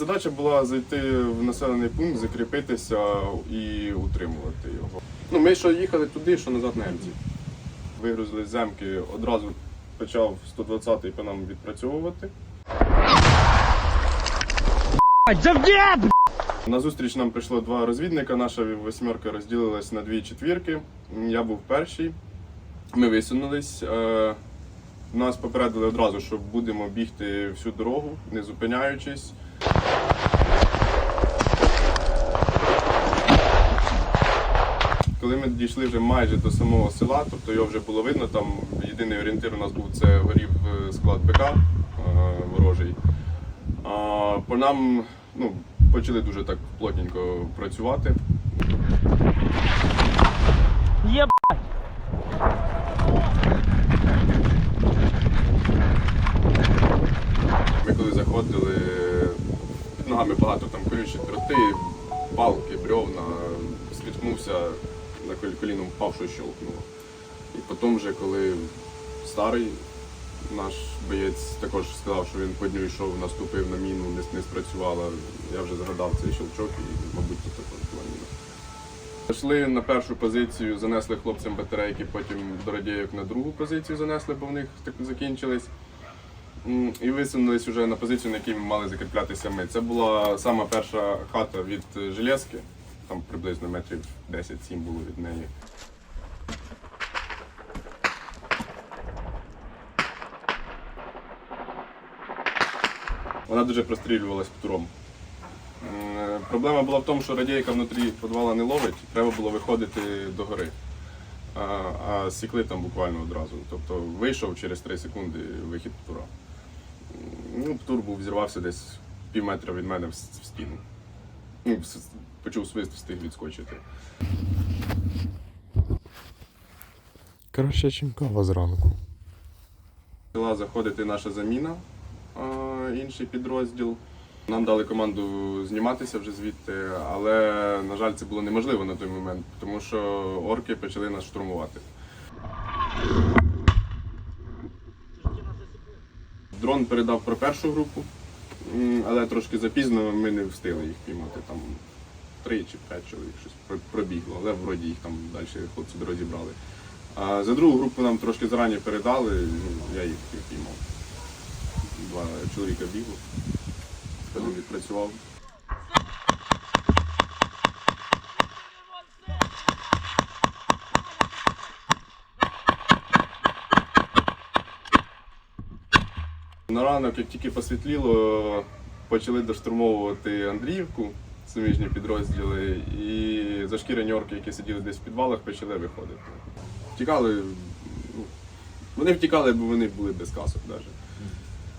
Задача була зайти в населений пункт, закріпитися і утримувати його. Ну, ми що їхали туди, що назад на МЗі. Вигрузили з земки, одразу почав 120-й по нам відпрацьовувати. На зустріч нам прийшло два розвідника. Наша восьмерка розділилась на дві четвірки. Я був перший. Ми висунулись. Е, Нас попередили одразу, що будемо бігти всю дорогу, не зупиняючись. Коли ми дійшли вже майже до самого села, тобто його вже було видно, там єдиний орієнтир у нас був це горів е, склад БК е, ворожий. А, по нам ну, почали дуже так плотненько працювати. Є Ми коли заходили, під ногами багато там колючі дроти, палки, бревна, спіткнувся на кол- коліно впав, що щелкнуло. І потім вже коли старий наш боєць також сказав, що він по дню йшов, наступив на міну, не, не спрацювала. Я вже згадав цей щелчок і, мабуть, тут також була міна. Пішли на першу позицію, занесли хлопцям батарейки, потім до радійок на другу позицію занесли, бо в них так закінчились. І висунулись вже на позицію, на якій ми мали закріплятися ми. Це була сама перша хата від е, железки, там приблизно метрів 10-7 було від неї. Вона дуже прострілювалась птуром. Проблема була в тому, що радійка внутрі підвала не ловить, треба було виходити до гори. А, а сікли там буквально одразу. Тобто вийшов через 3 секунди вихід птура. Ну, птур був зірвався десь пів метра від мене в стіну. Ну, почув свист, встиг відскочити. Краще, ніж кава зранку. Почала заходити наша заміна, інший підрозділ. Нам дали команду зніматися вже звідти, але, на жаль, це було неможливо на той момент, тому що орки почали нас штурмувати. Дрон передав про першу групу, але трошки запізно ми не встигли їх піймати. Там три чи п'ять чоловік щось пробігло, але вроді їх там далі хлопці розібрали. А за другу групу нам трошки зарані передали, ну, я їх піймав. Два чоловіка бігло, один відпрацював. На ранок, як тільки посвітліло, почали доштурмовувати Андріївку, суміжні підрозділи, і зашкірені орки, які сиділи десь в підвалах, почали виходити. Втікали, ну, вони втікали, бо вони були без касок навіть.